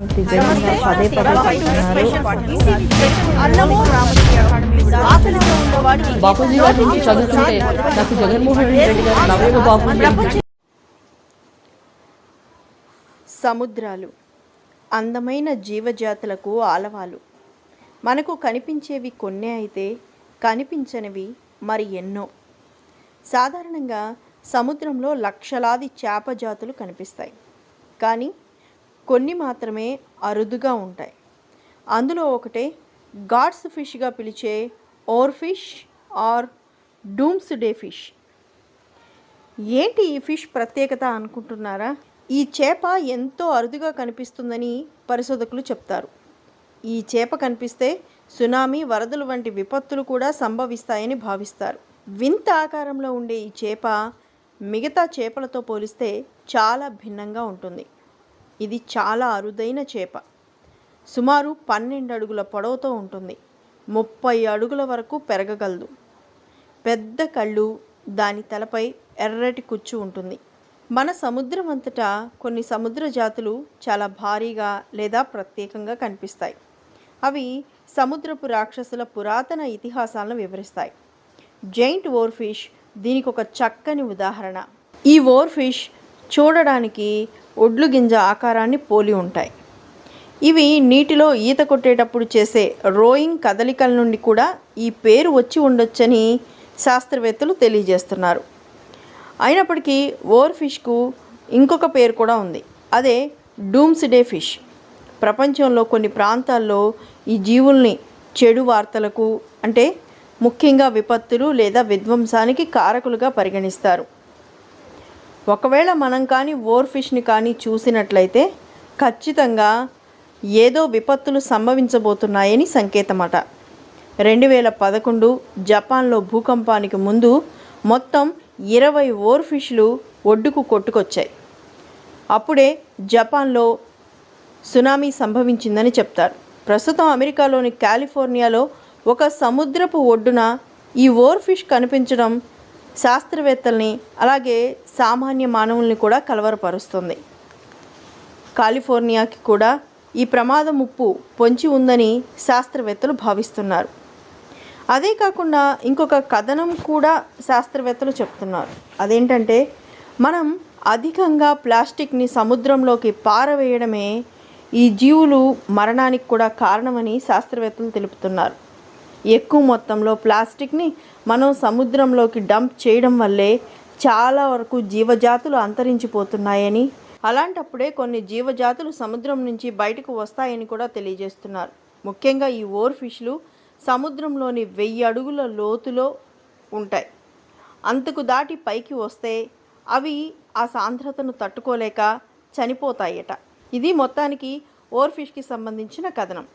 పదే పదే బాపూజీ గారి చదువుతుంటే నాకు జగన్మోహన్ రెడ్డి గారు సముద్రాలు అందమైన జీవజాతులకు ఆలవాలు. మనకు కనిపించేవి కొన్నే అయితే కనిపించనివి మరి ఎన్నో. సాధారణంగా సముద్రంలో లక్షలాది చేప జాతులు కనిపిస్తాయి. కానీ కొన్ని మాత్రమే అరుదుగా ఉంటాయి. అందులో ఒకటే గాడ్స్ ఫిష్గా పిలిచే or fish or doomsday fish. ఏంటి ఈ ఫిష్ ప్రత్యేకత అనుకుంటున్నారా? ఈ చేప ఎంతో అరుదుగా కనిపిస్తుందని పరిశోధకులు చెప్తారు. ఈ చేప కనిపిస్తే సునామీ వరదలు వంటి విపత్తులు కూడా సంభవిస్తాయని భావిస్తారు. వింత ఆకారంలో ఉండే ఈ చేప మిగతా చేపలతో పోలిస్తే చాలా భిన్నంగా ఉంటుంది. ఇది చాలా అరుదైన చేప. సుమారు పన్నెండు అడుగుల పొడవుతో ఉంటుంది. ముప్పై అడుగుల వరకు పెరగగలదు. పెద్ద కళ్ళు దాని తలపై ఎర్రటి కుచ్చు ఉంటుంది. మన సముద్రం అంతటా కొన్ని సముద్ర జాతులు చాలా భారీగా లేదా ప్రత్యేకంగా కనిపిస్తాయి. అవి సముద్రపు రాక్షసుల పురాతన ఇతిహాసాలను వివరిస్తాయి. జైంట్ ఓర్ఫిష్ దీనికి ఒక చక్కని ఉదాహరణ. ఈ ఓర్ఫిష్ చూడడానికి ఒడ్లు గింజ ఆకారాన్ని పోలి ఉంటాయి. ఇవి నీటిలో ఈత కొట్టేటప్పుడు చేసే రోయింగ్ కదలికల నుండి కూడా ఈ పేరు వచ్చి ఉండొచ్చని శాస్త్రవేత్తలు తెలియజేస్తున్నారు. అయినప్పటికీ ఓర్ ఫిష్కు ఇంకొక పేరు కూడా ఉంది. అదే డూమ్స్ డే ఫిష్. ప్రపంచంలో కొన్ని ప్రాంతాల్లో ఈ జీవుల్ని చెడు వార్తలకు అంటే ముఖ్యంగా విపత్తులు లేదా విధ్వంసానికి కారకులుగా పరిగణిస్తారు. ఒకవేళ మనం కానీ ఓర్ ఫిష్ని కానీ చూసినట్లయితే ఖచ్చితంగా ఏదో విపత్తులు సంభవించబోతున్నాయని సంకేతమట. రెండు వేల పదకొండు జపాన్లో భూకంపానికి ముందు మొత్తం ఇరవై ఓర్ ఫిష్లు ఒడ్డుకు కొట్టుకొచ్చాయి. అప్పుడే జపాన్లో సునామీ సంభవించిందని చెప్తారు. ప్రస్తుతం అమెరికాలోని కాలిఫోర్నియాలో ఒక సముద్రపు ఒడ్డున ఈ ఓర్ ఫిష్ కనిపించడం శాస్త్రవేత్తల్ని అలాగే సామాన్య మానవుల్ని కూడా కలవరపరుస్తుంది. కాలిఫోర్నియాకి కూడా ఈ ప్రమాద ముప్పు పొంచి ఉందని శాస్త్రవేత్తలు భావిస్తున్నారు. అదే కాకుండా ఇంకొక కథనం కూడా శాస్త్రవేత్తలు చెప్తున్నారు. అదేంటంటే మనం అధికంగా ప్లాస్టిక్ని సముద్రంలోకి పారవేయడమే ఈ జీవులు మరణానికి కూడా కారణమని శాస్త్రవేత్తలు తెలుపుతున్నారు. ఎక్కువ మొత్తంలో ప్లాస్టిక్ని మనం సముద్రంలోకి డంప్ చేయడం వల్లే చాలా వరకు జీవజాతులు అంతరించిపోతున్నాయని అలాంటప్పుడే కొన్ని జీవజాతులు సముద్రం నుంచి బయటకు వస్తాయని కూడా తెలియజేస్తున్నారు. ముఖ్యంగా ఈ ఓర్ ఫిష్లు సముద్రంలోని వెయ్యి అడుగుల లోతులో ఉంటాయి. అంతకు దాటి పైకి వస్తే అవి ఆ సాంద్రతను తట్టుకోలేక చనిపోతాయట. ఇది మొత్తానికి ఓర్ ఫిష్కి సంబంధించిన కథనం.